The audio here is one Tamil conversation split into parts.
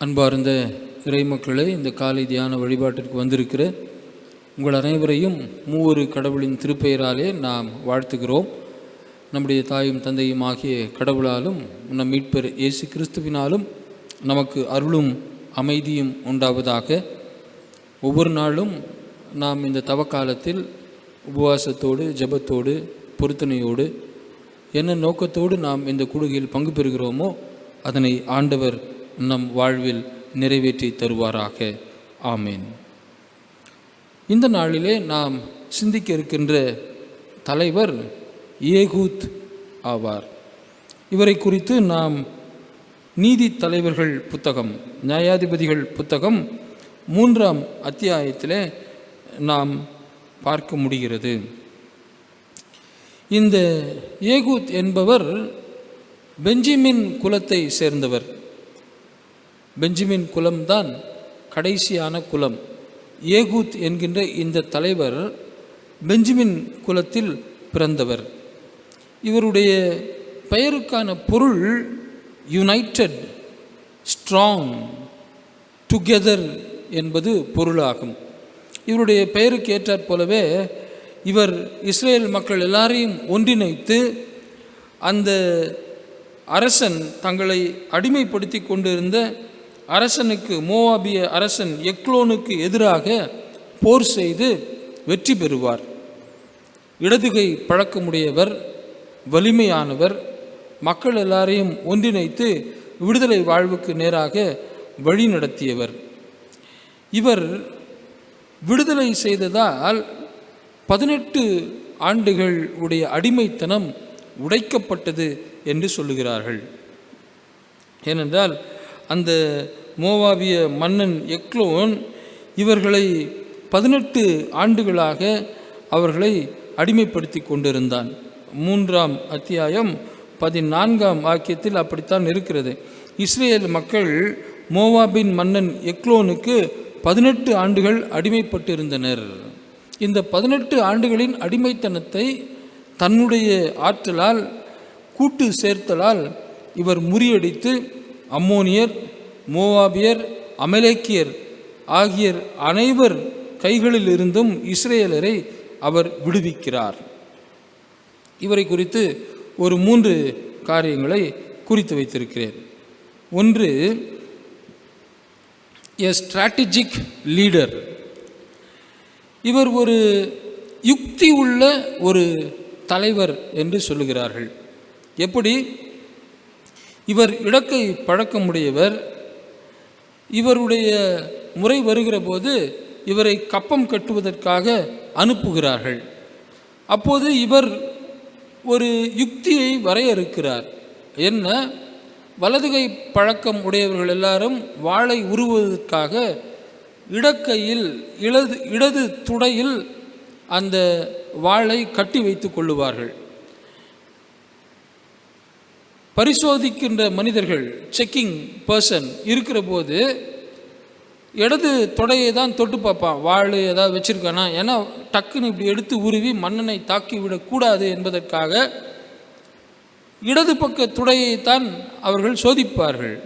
அன்பார்ந்த இறைமக்களே இந்த காலை தியான வழிபாட்டிற்கு வந்திருக்கிற உங்கள் அனைவரையும் மூவொரு கடவுளின் திருப்பெயராலே நாம் வாழ்த்துகிறோம். நம்முடைய தாயும் தந்தையும் ஆகிய கடவுளாலும் நம் மீட்பர் இயேசு கிறிஸ்துவினாலும் நமக்கு அருளும் அமைதியும் உண்டாவதாக. ஒவ்வொரு நாளும் நாம் இந்த தவக்காலத்தில் உபவாசத்தோடு ஜெபத்தோடு பொருத்தனையோடு என்ன நோக்கத்தோடு நாம் இந்த குழுகையில் பங்கு பெறுகிறோமோ அதனை ஆண்டவர் நம் வாழ்வில் நிறைவேற்றி தருவாராக. ஆமேன். இந்த நாளிலே நாம் சிந்திக்க இருக்கின்ற தலைவர் ஏகூத் ஆவார். இவரை குறித்து நாம் நீதி தலைவர்கள் புத்தகம் நியாயாதிபதிகள் புத்தகம் மூன்றாம் அத்தியாயத்திலே நாம் பார்க்க முடிகிறது. இந்த ஏகூத் என்பவர் பெஞ்சமின் குலத்தை சேர்ந்தவர். பெஞ்சமின் குலம்தான் கடைசியான குலம். ஏகூத் என்கின்ற இந்த தலைவர் பெஞ்சமின் குலத்தில் பிறந்தவர். இவருடைய பெயருக்கான பொருள் யுனைடெட் ஸ்ட்ராங் டுகெதர் என்பது பொருளாகும். இவருடைய பெயருக்கு ஏற்றாற் போலவே இவர் இஸ்ரேல் மக்கள் எல்லாரையும் ஒன்றிணைத்து அந்த அரசன் தங்களை அடிமைப்படுத்தி கொண்டிருந்த அரசனுக்கு மோவாபிய அரசன் எக்லோனுக்கு எதிராக போர் செய்து வெற்றி பெறுவார். இடதுகை பழக்கமுடையவர் வலிமையானவர் மக்கள் எல்லாரையும் ஒன்றிணைத்து விடுதலை வாழ்வுக்கு நேராக வழி நடத்தியவர். இவர் விடுதலை செய்ததால் பதினெட்டு ஆண்டுகள் உடைய அடிமைத்தனம் உடைக்கப்பட்டது என்று சொல்லுகிறார்கள். ஏனென்றால் அந்த மோவாவிய மன்னன் எக்லோன் இவர்களை பதினெட்டு ஆண்டுகளாக அவர்களை அடிமைப்படுத்தி கொண்டிருந்தான். மூன்றாம் அத்தியாயம் பதினான்காம் வாக்கியத்தில் அப்படித்தான் இருக்கிறது. இஸ்ரேல் மக்கள் மோவாபின் மன்னன் எக்லோனுக்கு பதினெட்டு ஆண்டுகள் அடிமைப்பட்டிருந்தனர். இந்த பதினெட்டு ஆண்டுகளின் அடிமைத்தனத்தை தன்னுடைய ஆற்றலால் கூட்டு சேர்த்தலால் இவர் முறியடித்து அம்மோனியர் மோவாபியர் அமலேக்கியர் ஆகிய அனைவர் கைகளிலிருந்தும் இஸ்ரேலரை அவர் விடுவிக்கிறார். இவரை குறித்து ஒரு மூன்று காரியங்களை குறித்து வைத்திருக்கிறேன். ஒன்று எ ஸ்ட்ராட்டஜிக் லீடர் இவர் ஒரு யுக்தி உள்ள ஒரு தலைவர் என்று சொல்லுகிறார்கள். எப்படி? இவர் இடக்கை பழக்கமுடையவர் இவருடைய முறை வருகிற போது இவரை கப்பம் கட்டுவதற்காக அனுப்புகிறார்கள். அப்போது இவர் ஒரு யுக்தியை வரையறுக்கிறார். என்ன? வலதுகை பழக்கம் உடையவர்கள் எல்லாரும் வாளை உருவதற்காக இடக்கையில் இடது இடது துடையில் அந்த வாளை கட்டி வைத்து கொள்ளுவார்கள். பரிசோதிக்கின்ற மனிதர்கள் செக்கிங் பர்சன் இருக்கிற போது இடது தொடையை தான் தொட்டு பார்ப்பான். வாழ் ஏதாவது வச்சுருக்கானா? ஏன்னா டக்குன்னு இப்படி எடுத்து உருவி மன்னனை தாக்கி விடக்கூடாது என்பதற்காக இடது பக்க துடையைத்தான் அவர்கள் சோதிப்பார்கள்.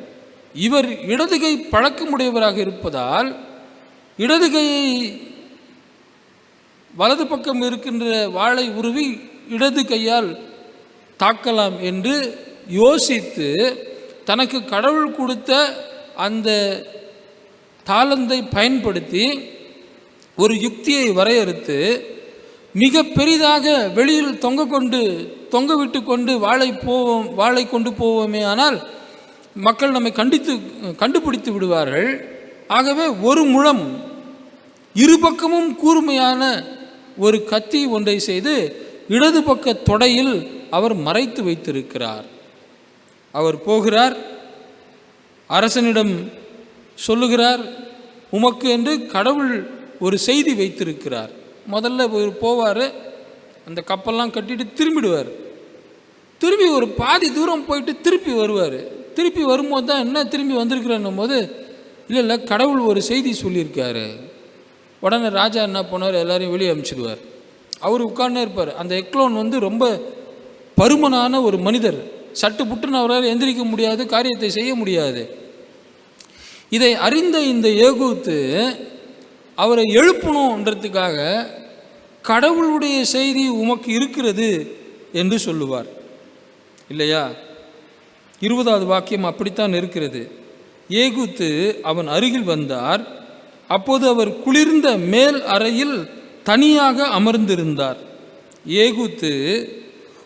இவர் இடதுகை பழக்கமுடையவராக இருப்பதால் இடதுகையை வலது பக்கம் இருக்கின்ற வாளை உருவி இடது கையால் தாக்கலாம் என்று யோசித்து தனக்கு கடவுள் கொடுத்த அந்த தாளந்தை பயன்படுத்தி ஒரு யுக்தியை வரையறுத்து மிக பெரிதாக வெளியில் தொங்க கொண்டு தொங்க விட்டு கொண்டு வாளை போவோம் வாளை கொண்டு போவோமே ஆனால் மக்கள் நம்மை கண்டித்து கண்டுபிடித்து விடுவார்கள். ஆகவே ஒரு முழம் இரு பக்கமும் கூர்மையான ஒரு கத்தி ஒன்றை செய்து இடது பக்க தொடையில் அவர் மறைத்து வைத்திருக்கிறார். அவர் போகிறார் அரசனிடம் சொல்லுகிறார் உமக்கு என்று கடவுள் ஒரு செய்தி வைத்திருக்கிறார். முதல்ல போவார் அந்த கப்பல்லாம் கட்டிட்டு திரும்பிடுவார். திரும்பி ஒரு பாதி தூரம் போயிட்டு திருப்பி வருவார். திருப்பி வரும்போது தான் என்ன திரும்பி வந்திருக்கிறன்னும் போது இல்லை இல்லை கடவுள் ஒரு செய்தி சொல்லியிருக்காரு. உடனே ராஜா என்ன பண்ணார் எல்லாரையும் வெளியே அனுப்பிச்சிடுவார் அவர் உட்கார்ந்தே இருப்பார். அந்த எக்லோன் வந்து ரொம்ப பருமனான ஒரு மனிதர். சட்டு புட்டுன்னு அவரால் எந்திரிக்க முடியாது காரியத்தை செய்ய முடியாது. இதை அறிந்த இந்த ஏகூத்து அவரை எழுப்பணுன்றதுக்காக கடவுளுடைய செய்தி உமக்கு இருக்கிறது என்று சொல்லுவார். இல்லையா? இருபதாவது வாக்கியம் அப்படித்தான் இருக்கிறது. ஏகுத்து அவன் அருகில் வந்தார். அப்போது அவர் குளிர்ந்த மேல் அறையில் தனியாக அமர்ந்திருந்தார். ஏகுத்து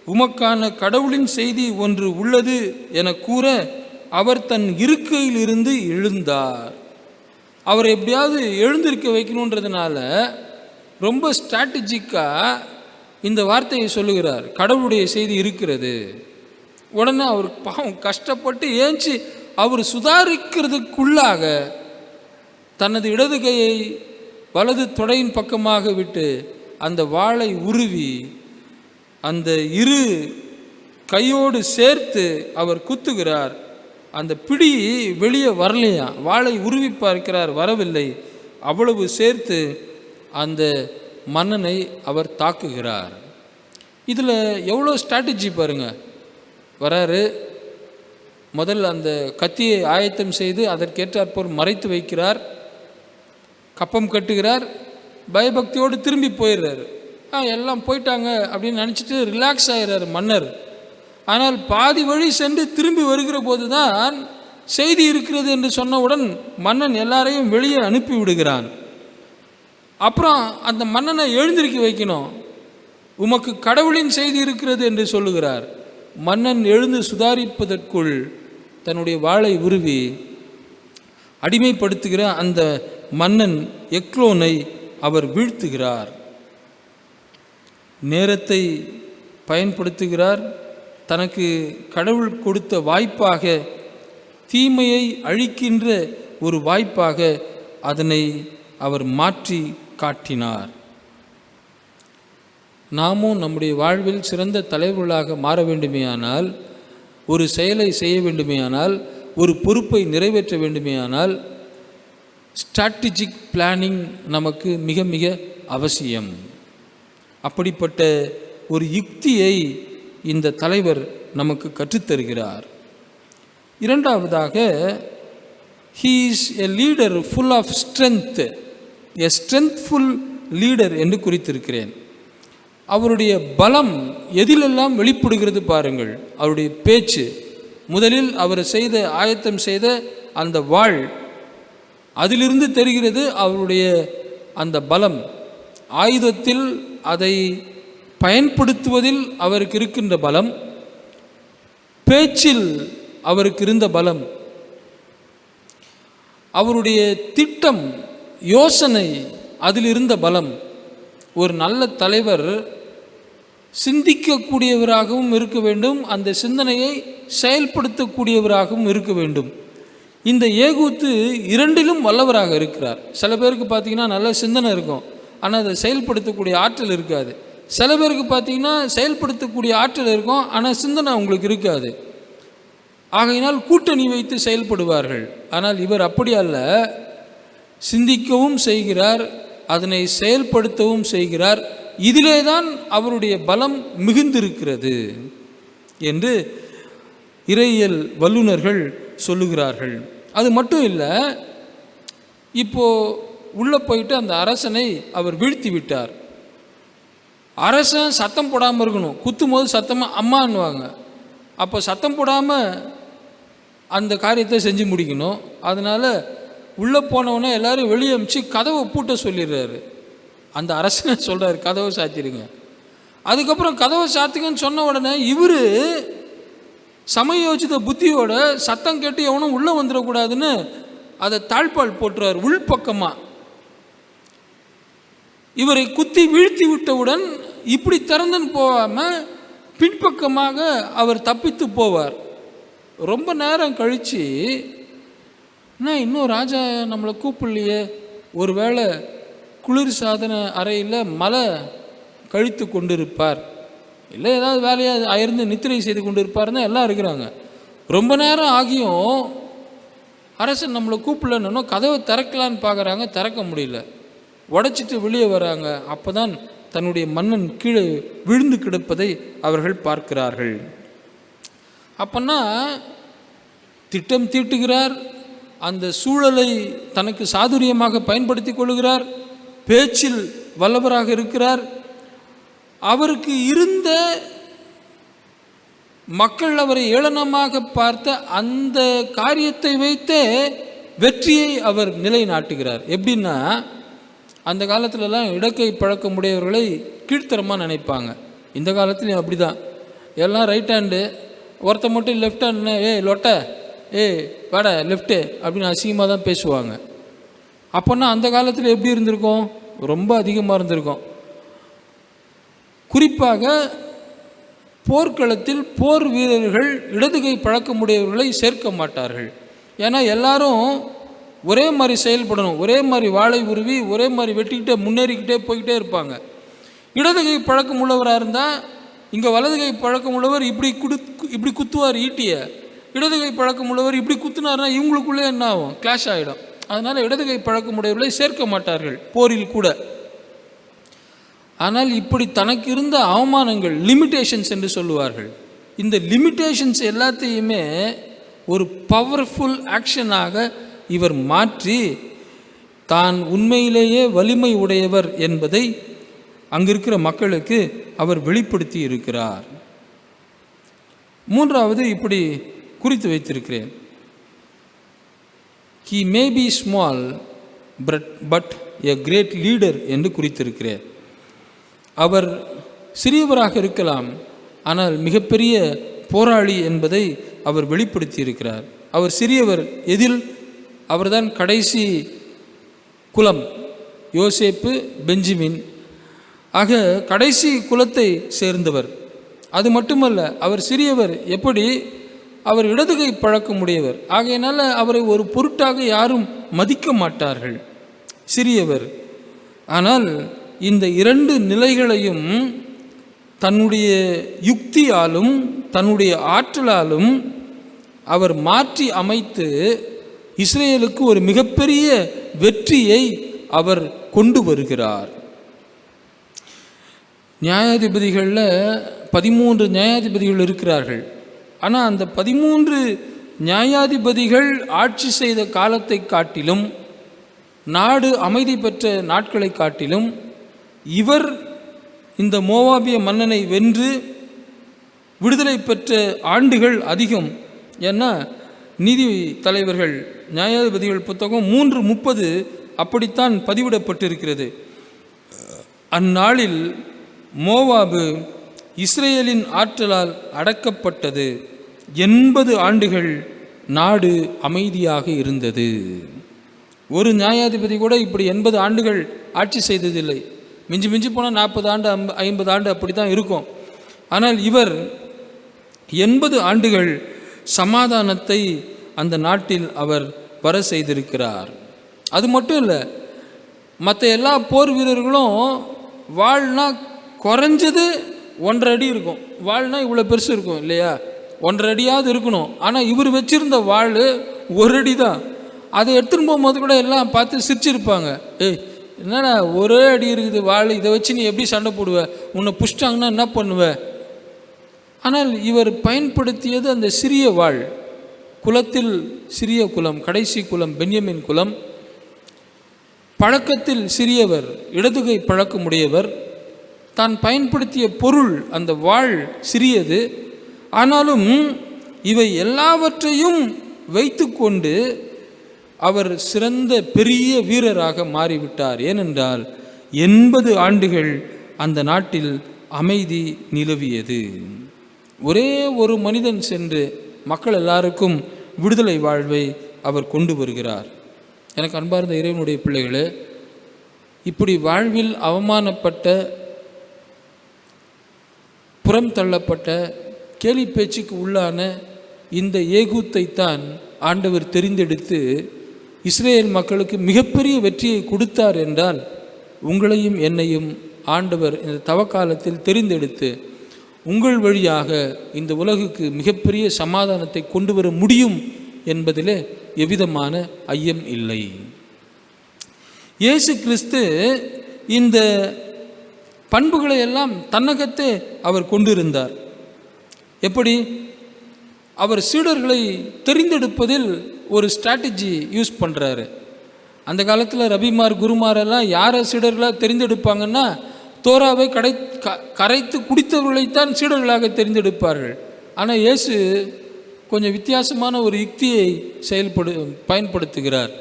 உமக்கான கடவுளின் செய்தி ஒன்று உள்ளது என கூற அவர் தன் இருக்கையிலிருந்து எழுந்தார். அவர் எப்படியாவது எழுந்திருக்க வைக்கணுன்றதுனால ரொம்ப ஸ்ட்ராட்டஜிக்காக இந்த வார்த்தையை சொல்லுகிறார். கடவுளுடைய செய்தி இருக்கிறது. உடனே அவர் பாவம் கஷ்டப்பட்டு ஏஞ்சி அவர் சுதாரிக்கிறதுக்குள்ளாக தனது இடது கையை வலது தொடையின் பக்கமாக விட்டு அந்த வாளை உருவி அந்த இரு கையோடு சேர்த்து அவர் குத்துகிறார். அந்த பிடி வெளியே வரலையா? வாளை உருவி பார்க்கிறார் வரவில்லை. அவ்வளவு சேர்த்து அந்த மன்னனை அவர் தாக்குகிறார். இதில் எவ்வளோ ஸ்ட்ராட்டஜி பாருங்கள் வராரு. முதல்ல அந்த கத்தியை ஆயத்தம் செய்து அதற்கேற்றாற்போர் மறைத்து வைக்கிறார். கப்பம் கட்டுகிறார். பயபக்தியோடு திரும்பி போயிடுறாரு. எல்லாம் போயிட்டாங்க அப்படின்னு நினச்சிட்டு ரிலாக்ஸ் ஆகிறார் மன்னர். ஆனால் பாதி வழி சென்று திரும்பி வருகிற போது தான் செய்தி இருக்கிறது என்று சொன்னவுடன் மன்னன் எல்லாரையும் வெளியே அனுப்பி விடுகிறான். அப்புறம் அந்த மன்னனை எழுந்திருக்க வைக்கணும். உமக்கு கடவுளின் செய்தி இருக்கிறது என்று சொல்லுகிறார். மன்னன் எழுந்து சுதாரிப்பதற்குள் தன்னுடைய வாளை உருவி அடிமைப்படுத்துகிற அந்த மன்னன் எக்லோனை அவர் வீழ்த்துகிறார். நேரத்தை பயன்படுத்துகிறார். தனக்கு கடவுள் கொடுத்த வாய்ப்பாக தீமையை அழிக்கின்ற ஒரு வாய்ப்பாக அதனை அவர் மாற்றி காட்டினார். நாமும் நம்முடைய வாழ்வில் சிறந்த தலைவர்களாக மாற வேண்டுமேயானால் ஒரு செயலை செய்ய வேண்டுமேயானால் ஒரு பொறுப்பை நிறைவேற்ற வேண்டுமேயானால் ஸ்ட்ராட்டஜிக் பிளானிங் நமக்கு மிக மிக அவசியம். அப்படிப்பட்ட ஒரு யுக்தியை இந்த தலைவர் நமக்கு கற்றுத்தருகிறார். இரண்டாவதாக he is a leader full of strength a strengthful leader என்று குறித்திருக்கிறேன். அவருடைய பலம் எதிலெல்லாம் வெளிப்படுகிறது பாருங்கள். அவருடைய பேச்சு முதலில் அவர் செய்த ஆயத்தம் செய்த அந்த வாழ் அதிலிருந்து தெரிகிறது அவருடைய அந்த பலம். ஆயுதத்தில் அதை பயன்படுத்துவதில் அவருக்கு இருக்கின்ற பலம் பேச்சில் அவருக்கு இருந்த பலம் அவருடைய திட்டம் யோசனை அதில் இருந்த பலம். ஒரு நல்ல தலைவர் சிந்திக்கக்கூடியவராகவும் இருக்க வேண்டும் அந்த சிந்தனையை செயல்படுத்தக்கூடியவராகவும் இருக்க வேண்டும். இந்த ஏகூத்து இரண்டிலும் வல்லவராக இருக்கிறார். சில பேருக்கு பார்த்தீங்கன்னா நல்ல சிந்தனை இருக்கும். ஆனால் அதை செயல்படுத்தக்கூடிய ஆற்றல் இருக்காது. சில பேருக்கு பார்த்தீங்கன்னா செயல்படுத்தக்கூடிய ஆற்றல் இருக்கும் ஆனால் சிந்தனை அவங்களுக்கு இருக்காது. ஆகையினால் கூட்டணி வைத்து செயல்படுவார்கள். ஆனால் இவர் அப்படி அல்ல. சிந்திக்கவும் செய்கிறார் அதனை செயல்படுத்தவும் செய்கிறார். இதிலே தான் அவருடைய பலம் மிகுந்திருக்கிறது என்று இறையியல் வல்லுநர்கள் சொல்லுகிறார்கள். அது மட்டும் இல்லை இப்போது உள்ளே போயிட்டு அந்த அரசனை அவர் வீழ்த்தி விட்டார். அரசன் சத்தம் போடாமல் இருக்கணும். குத்தும் போது சத்தமாக அம்மான்னுவாங்க. அப்போ சத்தம் போடாமல் அந்த காரியத்தை செஞ்சு முடிக்கணும். அதனால் உள்ளே போனவொடனே எல்லோரும் வெளியே அமிச்சு கதவை பூட்ட சொல்லிடுறாரு. அந்த அரசனை சொல்கிறாரு கதவை சாத்திடுங்க. அதுக்கப்புறம் கதவை சாத்துங்கன்னு சொன்ன உடனே இவர் சமயோஜித புத்தியோட சத்தம் கேட்டு எவனும் உள்ளே வந்துடக்கூடாதுன்னு அதை தாழ்பால் போட்டுறார் உள்பக்கமாக இவரை குத்தி வீழ்த்தி விட்டவுடன் இப்படி திறந்துன்னு போகாமல் பின்பக்கமாக அவர் தப்பித்து போவார். ரொம்ப நேரம் கழித்து என்ன இன்னும் ராஜா நம்மளை கூப்பிடலையே. ஒருவேளை குளிர் சாதன அறையில் மலை கழித்து கொண்டிருப்பார். இல்லை ஏதாவது வேலையாக அயர்ந்து நித்திரை செய்து கொண்டிருப்பாருன்னு எல்லாம் இருக்கிறாங்க. ரொம்ப நேரம் ஆகியும் அரசன் நம்மளை கூப்பிடலன்னு கதவை திறக்கலான்னு பார்க்குறாங்க திறக்க முடியல. உடைச்சிட்டு வெளியே வராங்க. அப்போதான் தன்னுடைய மன்னன் கீழே விழுந்து கிடப்பதை அவர்கள் பார்க்கிறார்கள். அப்போன்னா திட்டம் தீட்டுகிறார். அந்த சூழலை தனக்கு சாதுரியமாக பயன்படுத்தி கொள்கிறார். பேச்சில் வல்லவராக இருக்கிறார். அவருக்கு இருந்த மக்கள் அவரை ஏளனமாக பார்த்த அந்த காரியத்தை வைத்தே வெற்றியை அவர் நிலைநாட்டுகிறார். எப்படின்னா அந்த காலத்துலலாம் இடக்கை பழக்கமுடையவர்களை கீழ்த்தரமாக நினைப்பாங்க. இந்த காலத்துலேயும் அப்படி தான் எல்லாம் ரைட் ஹேண்டு ஒருத்த மட்டும் லெஃப்ட் ஹேண்ட்னு ஏய் லொட்டை ஏய் வாட லெஃப்ட்டு அப்படின்னு அசிங்கமாக தான் பேசுவாங்க. அப்போன்னா அந்த காலத்தில் எப்படி இருந்திருக்கும்? ரொம்ப அதிகமாக இருந்திருக்கும். குறிப்பாக போர்க்களத்தில் போர் வீரர்கள் இடதுகை பழக்கமுடையவர்களை சேர்க்க மாட்டார்கள். ஏன்னா எல்லாரும் ஒரே மாதிரி செயல்படணும் ஒரே மாதிரி வாழை உருவி ஒரே மாதிரி வெட்டிக்கிட்டே முன்னேறிக்கிட்டே போய்கிட்டே இருப்பாங்க. இடதுகை பழக்கம் உள்ளவராக இருந்தால் இங்கே வலதுகை பழக்கம் உள்ளவர் இப்படி குடு இப்படி குத்துவார் ஈட்டிய. இடதுகை பழக்கம் உள்ளவர் இப்படி குத்துனார்னா இவங்களுக்குள்ளே என்ன ஆகும்? கிளாஷ் ஆகிடும் அதனால் இடதுகை பழக்கமுடையவர்களை சேர்க்க மாட்டார்கள் போரில் கூட. ஆனால் இப்படி தனக்கு இருந்த அவமானங்கள் லிமிட்டேஷன்ஸ் என்று சொல்லுவார்கள். இந்த லிமிட்டேஷன்ஸ் எல்லாத்தையுமே ஒரு பவர்ஃபுல் ஆக்ஷனாக இவர் மாற்றி தான் உண்மையிலேயே வலிமை உடையவர் என்பதை அங்கிருக்கிற மக்களுக்கு அவர் வெளிப்படுத்தி இருக்கிறார். மூன்றாவது இப்படி குறித்து வைத்திருக்கிறேன். He may be small but but a great leader என்று குறித்திருக்கிறேன். அவர் சிறியவராக இருக்கலாம் ஆனால் மிகப்பெரிய போராளி என்பதை அவர் வெளிப்படுத்தி இருக்கிறார். அவர் சிறியவர் எதில்? அவர்தான் கடைசி குலம் யோசேப்பு பெஞ்சமின். ஆக கடைசி குலத்தை சேர்ந்தவர். அது மட்டுமல்ல அவர் சிறியவர் எப்படி? அவர் இடதுகை பழக்கமுடையவர். ஆகையினால் அவரை ஒரு பொருட்டாக யாரும் மதிக்க மாட்டார்கள். சிறியவர். ஆனால் இந்த இரண்டு நிலைகளையும் தன்னுடைய யுக்தியாலும் தன்னுடைய ஆற்றலாலும் அவர் மாற்றி அமைத்து இஸ்ரேலுக்கு ஒரு மிகப்பெரிய வெற்றியை அவர் கொண்டு வருகிறார். நியாயாதிபதிகளில் பதிமூன்று நியாயாதிபதிகள் இருக்கிறார்கள். ஆனால் அந்த பதிமூன்று நியாயாதிபதிகள் ஆட்சி செய்த காலத்தை காட்டிலும் நாடு அமைதி பெற்ற நாட்களை காட்டிலும் இவர் இந்த மோவாபிய மன்னனை வென்று விடுதலை பெற்ற ஆண்டுகள் அதிகம். ஏன்னா நீதி தலைவர்கள் நியாயாதிபதிகள் புத்தகம் மூன்று முப்பது அப்படித்தான் பதிவிடப்பட்டிருக்கிறது. அந்நாளில் மோவாபு இஸ்ரேலின் ஆற்றலால் அடக்கப்பட்டது. எண்பது ஆண்டுகள் நாடு அமைதியாக இருந்தது. ஒரு நியாயாதிபதி கூட இப்படி எண்பது ஆண்டுகள் ஆட்சி செய்ததில்லை. மிஞ்சி மிஞ்சி போனால் நாற்பது ஆண்டு ஐம்பது ஆண்டு அப்படி தான் இருக்கும். ஆனால் இவர் எண்பது ஆண்டுகள் சமாதானத்தை அந்த நாட்டில் அவர் வர செய்திருக்கிறார். அது மட்டும் இல்லை மற்ற எல்லா போர் வீரர்களும் வாழ்னா குறைஞ்சது ஒன்றரை அடி இருக்கும். வாழ்னா இவ்வளோ பெருசு இருக்கும் இல்லையா? ஒன்றரை அடியாவது இருக்கணும். ஆனால் இவர் வச்சிருந்த வாழ் ஒரு அடி தான் அதை எடுத்துன்னு போகும்போது கூட எல்லாம் பார்த்து சிரிச்சிருப்பாங்க. ஏய் என்னடா ஒரே அடி இருக்குது வாழ் இதை வச்சு நீ எப்படி சண்டை போடுவ? உன்னை புஷ்டாங்கன்னா என்ன பண்ணுவேன் ஆனால் இவர் பயன்படுத்தியது அந்த சிறிய வாழ். குலத்தில் சிறிய குலம் கடைசி குலம் பென்யமின் குலம். பழக்கத்தில் சிறியவர் இடதுகை பழக்கமுடையவர். தான் பயன்படுத்திய பொருள் அந்த வாழ் சிறியது. ஆனாலும் இவை எல்லாவற்றையும் வைத்துக்கொண்டு அவர் சிறந்த பெரிய வீரராக மாறிவிட்டார். ஏனென்றால் எண்பது ஆண்டுகள் அந்த நாட்டில் அமைதி நிலவியது. ஒரே ஒரு மனிதன் சென்று மக்கள் எல்லாருக்கும் விடுதலை வாழ்வை அவர் கொண்டு வருகிறார். எனக்கு அன்பார்ந்த இறைவனுடைய பிள்ளைகளே இப்படி வாழ்வில் அவமானப்பட்ட புறம் தள்ளப்பட்ட கேலி பேச்சுக்கு உள்ளான இந்த ஏகூத்தை தான் ஆண்டவர் தெரிந்தெடுத்து இஸ்ரேல் மக்களுக்கு மிகப்பெரிய வெற்றியை கொடுத்தார் என்றால் உங்களையும் என்னையும் ஆண்டவர் இந்த தவக்காலத்தில் தெரிந்தெடுத்து உங்கள் வழியாக இந்த உலகுக்கு மிகப்பெரிய சமாதானத்தை கொண்டு வர முடியும் என்பதிலே எவ்விதமான ஐயம் இல்லை. இயேசு கிறிஸ்து இந்த பண்புகளை எல்லாம் தன்னகத்தே அவர் கொண்டிருந்தார். எப்படி? அவர் சீடர்களை தெரிந்தெடுப்பதில் ஒரு ஸ்ட்ராட்டஜி யூஸ் பண்ணுறாரு அந்த காலத்தில் ரபிமார் குருமாரெல்லாம் யாரை சீடர்களாக தெரிந்தெடுப்பாங்கன்னா தோராவை கடை க கரைத்து குடித்தவர்களைத்தான் சீடர்களாக தெரிந்தெடுப்பார்கள். ஆனால் இயேசு கொஞ்சம் வித்தியாசமான ஒரு யுக்தியை செயல்படு பயன்படுத்துகிறார்.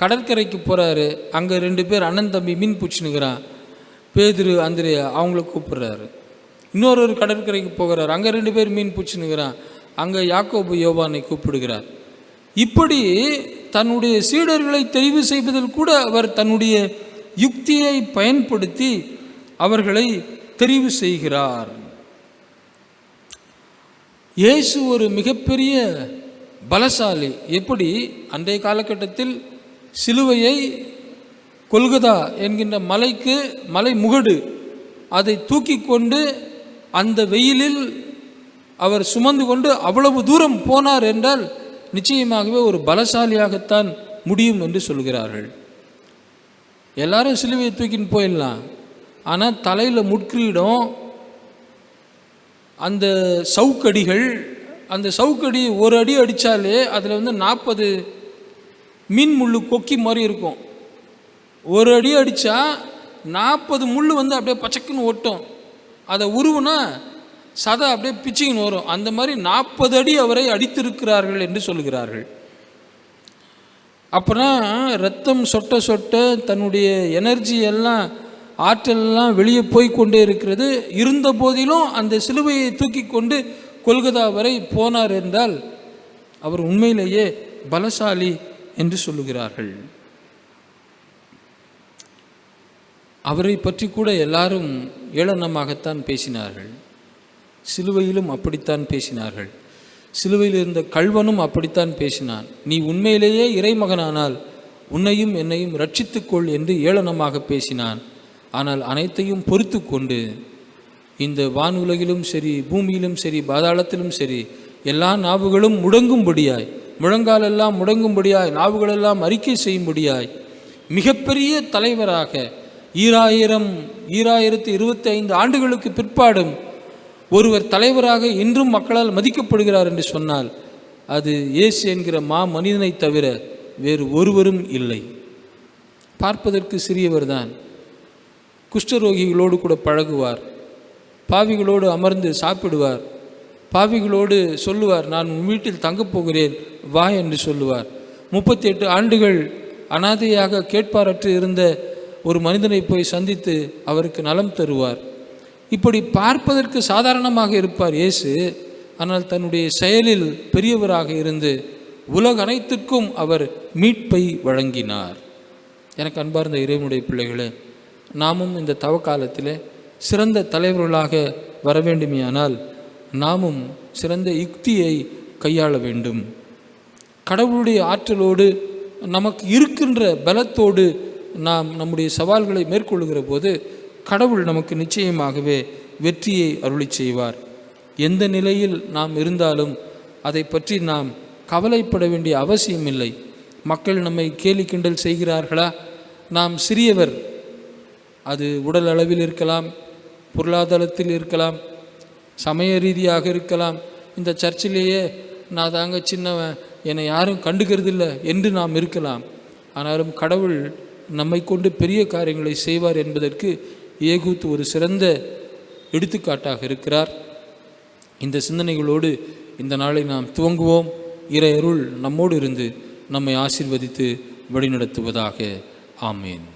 கடற்கரைக்கு போகிறாரு அங்கே ரெண்டு பேர் அண்ணன் தம்பி மீன் பிடிச்சினுக்கிறான் பேதுரு அந்திரே அவங்கள கூப்பிட்றாரு. இன்னொரு ஒரு கடற்கரைக்கு போகிறார். அங்கே ரெண்டு பேர் மீன் பிடிச்சினுக்கிறான் அங்கே யாக்கோபு யோவானை கூப்பிடுகிறார். இப்படி தன்னுடைய சீடர்களை தெரிவு செய்வதில் கூட அவர் தன்னுடைய யுக்தியை பயன்படுத்தி அவர்களை தெரிவு செய்கிறார். இயேசு ஒரு மிகப்பெரிய பலசாலி. எப்படி? அன்றைய காலகட்டத்தில் சிலுவையை கொல்கதா என்கின்ற மலைக்கு மலை முகடு அதை தூக்கி கொண்டு அந்த வெயிலில் அவர் சுமந்து கொண்டு அவ்வளவு தூரம் போனார் என்றால் நிச்சயமாகவே ஒரு பலசாலியாகத்தான் முடியும் என்று சொல்கிறார்கள். எல்லாரும் சிலுவையை தூக்கின்னு போயிடலாம். ஆனால் தலையில் முட்கிரீடம் அந்த சவுக்கடிகள் அந்த சவுக்கடி ஒரு அடி அடித்தாலே அதில் வந்து நாற்பது மீன் முள்ளு கொக்கி மாதிரி இருக்கும். ஒரு அடி அடித்தா நாற்பது முள் வந்து அப்படியே பச்சக்குன்னு ஒட்டும். அதை உருவுனா சதை அப்படியே பிச்சிக்கின்னு வரும். அந்த மாதிரி நாற்பது அடி அவரை அடித்திருக்கிறார்கள் என்று சொல்கிறார்கள் அப்புறம் ரத்தம் சொட்ட சொட்ட தன்னுடைய எனர்ஜி எல்லாம் ஆற்றலெல்லாம் வெளியே போய் கொண்டே இருக்கிறது. இருந்த போதிலும் அந்த சிலுவையை தூக்கி கொண்டு கொல்கதா வரை போனார் என்றால் அவர் உண்மையிலேயே பலசாலி என்று சொல்லுகிறார்கள். அவரை பற்றி கூட எல்லாரும் ஏளனமாகத்தான் பேசினார்கள். சிலுவையிலும் அப்படித்தான் பேசினார்கள். சிலுவையில் இருந்த கல்வனும் அப்படித்தான் பேசினான். நீ உண்மையிலேயே இறைமகனானால் உன்னையும் என்னையும் ரட்சித்துக்கொள் என்று ஏளனமாக பேசினான். ஆனால் அனைத்தையும் பொறுத்து கொண்டு இந்த வானுலகிலும் சரி பூமியிலும் சரி பாதாளத்திலும் சரி எல்லா நாவுகளும் முடங்கும்படியாய் முழங்காலெல்லாம் முடங்கும்படியாய் நாவுகளெல்லாம் அறிக்கை செய்யும்படியாய் மிகப்பெரிய தலைவராக ஈராயிரம் ஈராயிரத்து இருபத்தி ஐந்து ஆண்டுகளுக்கு பிற்பாடும் ஒருவர் தலைவராக இன்றும் மக்களால் மதிக்கப்படுகிறார் என்று சொன்னால் அது இயேசு என்கிற மா மனிதனை தவிர வேறு ஒருவரும் இல்லை. பார்ப்பதற்கு சிறியவர்தான். குஷ்டரோகிகளோடு கூட பழகுவார். பாவிகளோடு அமர்ந்து சாப்பிடுவார். பாவிகளோடு சொல்லுவார் நான் உன் வீட்டில் தங்கப் போகிறேன் வா என்று சொல்லுவார். முப்பத்தி எட்டு ஆண்டுகள் அனாதையாக கேட்பாரற்று இருந்த ஒரு மனிதனை போய் சந்தித்து அவருக்கு நலம் தருவார். இப்படி பார்ப்பதற்கு சாதாரணமாக இருப்பார் இயேசு ஆனால் தன்னுடைய செயலில் பெரியவராக இருந்து உலக அனைத்திற்கும் அவர் மீட்பை வழங்கினார். எனக்கு அன்பார்ந்த இறைவனுடைய பிள்ளைகளே நாமும் இந்த தவக்காலத்தில் சிறந்த தலைவர்களாக வர வேண்டுமேயானால் நாமும் சிறந்த யுக்தியை கையாள வேண்டும். கடவுளுடைய ஆற்றலோடு நமக்கு இருக்கின்ற பலத்தோடு நாம் நம்முடைய சவால்களை மேற்கொள்கிற போது கடவுள் நமக்கு நிச்சயமாகவே வெற்றியை அருளி செய்வார். எந்த நிலையில் நாம் இருந்தாலும் அதை பற்றி நாம் கவலைப்பட வேண்டிய அவசியம் இல்லை மக்கள் நம்மை கேலி கிண்டல் செய்கிறார்களா? நாம் சிறியவர் அது உடல் அளவில் இருக்கலாம் பொருளாதாரத்தில் இருக்கலாம் சமய ரீதியாக இருக்கலாம். இந்த சர்ச்சிலேயே நான் தாங்க சின்னவன் என்னை யாரும் கண்டுக்கிறதில்ல என்று நாம் இருக்கலாம். ஆனாலும் கடவுள் நம்மை கொண்டு பெரிய காரியங்களை செய்வார் என்பதற்கு ஏகூத் ஒரு சிறந்த எடுத்துக்காட்டாக இருக்கிறார். இந்த சிந்தனைகளோடு இந்த நாளை நாம் துவங்குவோம். இறையருள் நம்மோடு இருந்து நம்மை ஆசிர்வதித்து வழிநடத்துவதாக. ஆமேன்.